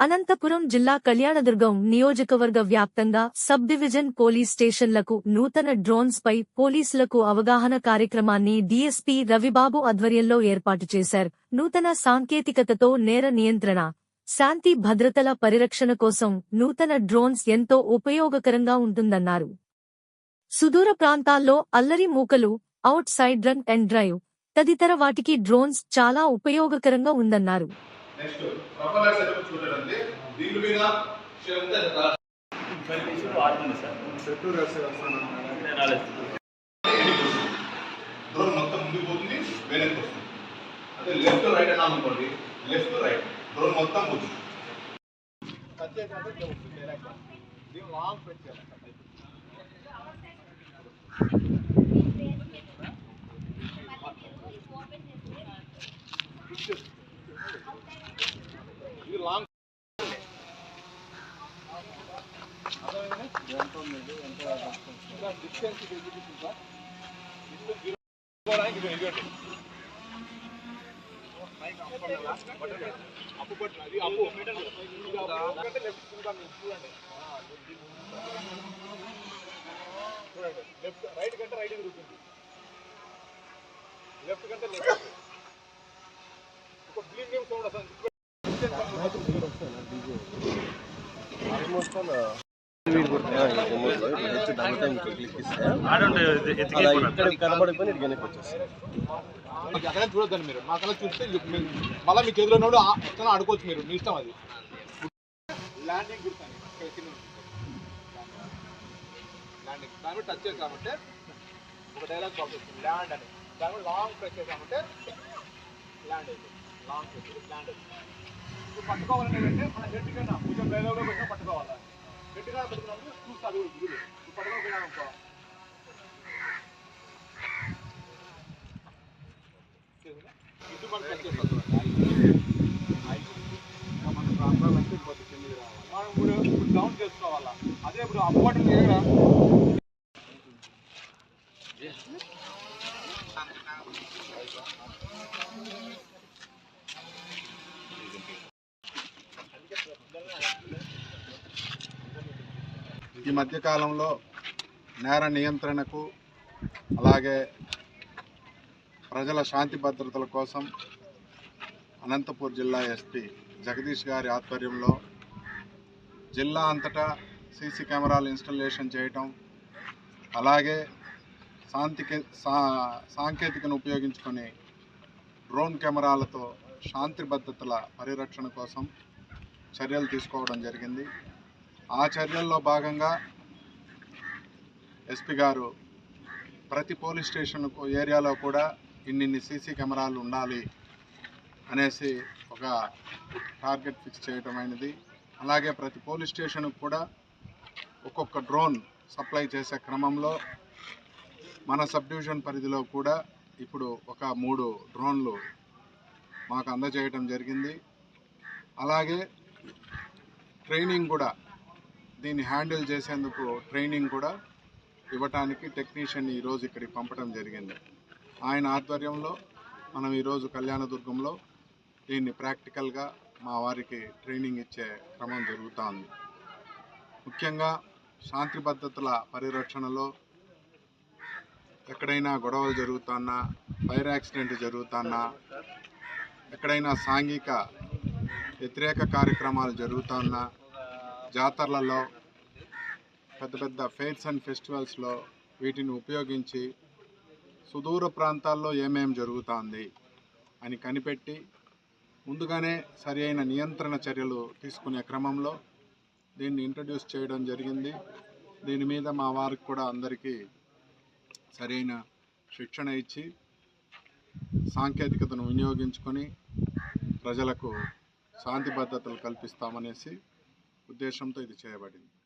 అనంతపురం జిల్లా కళ్యాణదుర్గం నియోజకవర్గ వ్యాప్తంగా సబ్ డివిజన్ పోలీస్ స్టేషన్లకు నూతన డ్రోన్స్ పై పోలీసులకు అవగాహన కార్యక్రమాన్ని డీఎస్పీ రవిబాబు ఆధ్వర్యంలో ఏర్పాటు చేశారు. నూతన సాంకేతికతతో నేర నియంత్రణ శాంతి భద్రతల పరిరక్షణ కోసం నూతన డ్రోన్స్ ఎంతో ఉపయోగకరంగా ఉంటుందన్నారు. సుదూర ప్రాంతాల్లో అల్లరి మూకలు outside run and drive తదితర వాటికి డ్రోన్స్ చాలా ఉపయోగకరంగా ఉందన్నారు. నెక్స్ట్ ప్రొఫైలర్ సెటప్ చూడండి. దీని మీద క్షేమంగా డ్రోన్ మొత్తం ముందుకు పోతుంది వెనక్కి వస్తుంది. అదే లెఫ్ట్ రైట్ అన్నాం అనుకోండి లెఫ్ట్ రైట్ డ్రోన్ మొత్తం పోతుంది. ఇది లాంగ్ డిస్టెన్స్ అప్పు అది అప్పు లెఫ్ట్ చూడండి లెఫ్ట్ రైట్ కంటే రైట్ తిరుగుతుంది లెఫ్ట్ కంటే లెఫ్ట్ ఒక బ్లీడింగ్ సౌండ్ వస్తుంది కనబడిపోయి వెనక్కి వచ్చేస్తాయి అక్కడ చూడొద్దండి మీరు. మా కన్నా చూస్తే మళ్ళీ మీకు ఎదురు ఉన్నప్పుడు ఎక్కడ ఆడుకోవచ్చు మీరు. మీ ఇష్టం అది. ల్యాండింగ్ గుర్తాను ఇక్కడ కింద ఉంది. ల్యాండింగ్ దాని మీద టచ్ చేసామంటే ఒక డైలాగ్ వస్తుంది ల్యాండ్ అని. దాని మీద లాంగ్ ప్రెస్ చేసామంటే ల్యాండ్ అవుతుంది లాంగ్ ప్రెస్ ల్యాండ్ అవుతుంది ఇప్పుడు పట్టుకోవాలంటే మన హెడ్ కన్నా కొంచెం డైలాగ్లో పెట్టినా పట్టుకోవాలి? గట్టిగా కన్నా పెట్టుకున్నప్పుడు దిగులు ఇప్పుడు అనుకో మనం ఇప్పుడు డౌన్ చేసుకోవాలా? అదే ఇప్పుడు అప్పటి దగ్గర ఈ మధ్యకాలంలో నేర నియంత్రణకు అలాగే ప్రజల శాంతి భద్రతల కోసం అనంతపూర్ జిల్లా ఎస్పీ జగదీష్ గారి ఆధ్వర్యంలో జిల్లా అంతటా సీసీ కెమెరాలు ఇన్స్టలేషన్ చేయటం అలాగే శాంతికి సా సాంకేతికను ఉపయోగించుకొని డ్రోన్ కెమెరాలతో శాంతి భద్రతల పరిరక్షణ కోసం చర్యలు తీసుకోవడం జరిగింది. ఆ చర్యల్లో భాగంగా ఎస్పీ గారు ప్రతి పోలీస్ స్టేషన్ ఏరియాలో కూడా ఇన్నిన్ని సీసీ కెమెరాలు ఉండాలి అనేసి ఒక టార్గెట్ ఫిక్స్ చేయటం అయినది. అలాగే ప్రతి పోలీస్ స్టేషన్కు కూడా ఒక్కొక్క డ్రోన్ సప్లై చేసే క్రమంలో మన సబ్ డివిజన్ పరిధిలో కూడా ఇప్పుడు ఒక మూడు డ్రోన్లు మాకు అందజేయటం జరిగింది. అలాగే ట్రైనింగ్ కూడా దీన్ని హ్యాండిల్ చేసేందుకు ట్రైనింగ్ కూడా ఇవ్వటానికి టెక్నీషియన్ ఈరోజు ఇక్కడికి పంపడం జరిగింది. ఆయన ఆధ్వర్యంలో మనం ఈరోజు కళ్యాణదుర్గంలో దీన్ని ప్రాక్టికల్గా మా వారికి ట్రైనింగ్ ఇచ్చే క్రమం జరుగుతోంది. ముఖ్యంగా శాంతి భద్రతల పరిరక్షణలో ఎక్కడైనా గొడవలు జరుగుతున్నా ఫైర్ యాక్సిడెంట్ జరుగుతున్నా ఎక్కడైనా సాంఘిక వ్యతిరేక కార్యక్రమాలు జరుగుతున్నా జాతరలలో పెద్ద పెద్ద ఫెయిర్స్ అండ్ ఫెస్టివల్స్లో వీటిని ఉపయోగించి సుదూర ప్రాంతాల్లో ఏమేమి జరుగుతోంది అని కనిపెట్టి ముందుగానే సరి అయిన నియంత్రణ చర్యలు తీసుకునే క్రమంలో దీన్ని ఇంట్రడ్యూస్ చేయడం జరిగింది. దీని మీద మా వారికి కూడా అందరికీ సరైన శిక్షణ ఇచ్చి సాంకేతికతను వినియోగించుకొని ప్రజలకు శాంతి భద్రతలు కల్పిస్తామనేసి ఉద్దేశంతో ఇది చేయబడింది.